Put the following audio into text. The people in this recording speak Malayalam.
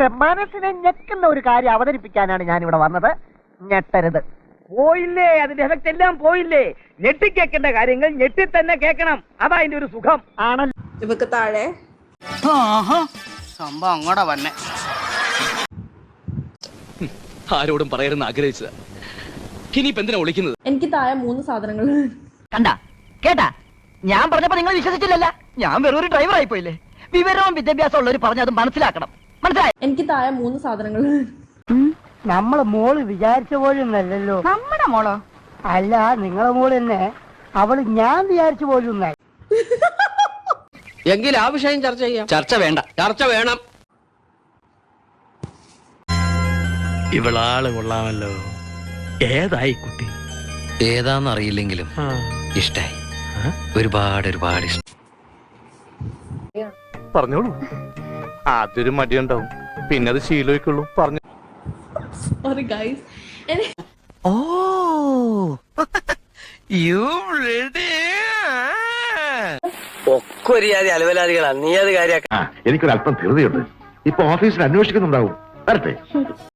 പക്ഷെ മനസ്സിനെ ഞെക്കുന്ന ഒരു കാര്യം അവതരിപ്പിക്കാനാണ് ഞാൻ ഇവിടെ വന്നത്. ഞെട്ടരുത്. പോയില്ലേ അതിന്റെ എഫക്ട് എല്ലാം പോയില്ലേ? ഞെട്ടി കേൾക്കേണ്ട കാര്യങ്ങൾ ഞെട്ടി തന്നെ കേൾക്കണം. അതാ അതിന്റെ ഒരു സുഖം. ആണല്ലോ. ഇവക്ക് താഴെ. സംഭവം അങ്ങോട്ടാ വന്നെ. ആരോടും പറയരുന്ന് ആഗ്രഹിച്ചതാ. ഇനിയിപ്പോ എന്തിനാ വിളിക്കുന്നത്? എനിക്ക് താഴെ മൂന്ന് സാധനങ്ങൾ കണ്ട കേട്ടാ? ഞാൻ പറഞ്ഞപ്പോ നിങ്ങൾ വിശ്വസിച്ചില്ലല്ല. ഞാൻ വെറും ഒരു ഡ്രൈവർ ആയി പോയില്ലേ വിവരവും വിദ്യാഭ്യാസം ഉള്ളവർ പറഞ്ഞത് മനസ്സിലാക്കണം. മനസ്സിലായി? എനിക്ക് താഴെ മൂന്ന് സാധനങ്ങൾ. നമ്മളെ മോൾ വിചാരിച്ച പോലും അല്ലല്ലോ നമ്മുടെ മോളോ? അല്ല നിങ്ങളെ മോൾ തന്നെ. അവൾ ഞാൻ വിചാരിച്ച പോലും എങ്കിൽ ആ വിഷയം ചർച്ച ചെയ്യാം. ചർച്ച വേണ്ട. ചർച്ച വേണം. ഇവളാൾ കൊള്ളാമല്ലോ. ഏതായി കുട്ടി? ഏതാന്നറിയില്ലെങ്കിലും ഇഷ്ടായി. ഒരുപാട് ഒരുപാട് ഇഷ്ടം. പറഞ്ഞോളൂ. ആദ്യൊരു മടിയുണ്ടാവും. പിന്നെ അത് ശീലമായിക്കുള്ളൂ പറഞ്ഞു. സോറി ഗൈസ് ഓ. യു ഒക്കെ അലവലാദികളാ നീ അത് എനിക്കൊരല്പം ധൃതിയുണ്ട്. ഇപ്പൊ ഓഫീസിൽ അന്വേഷിക്കുന്നുണ്ടാവും. വരട്ടെ.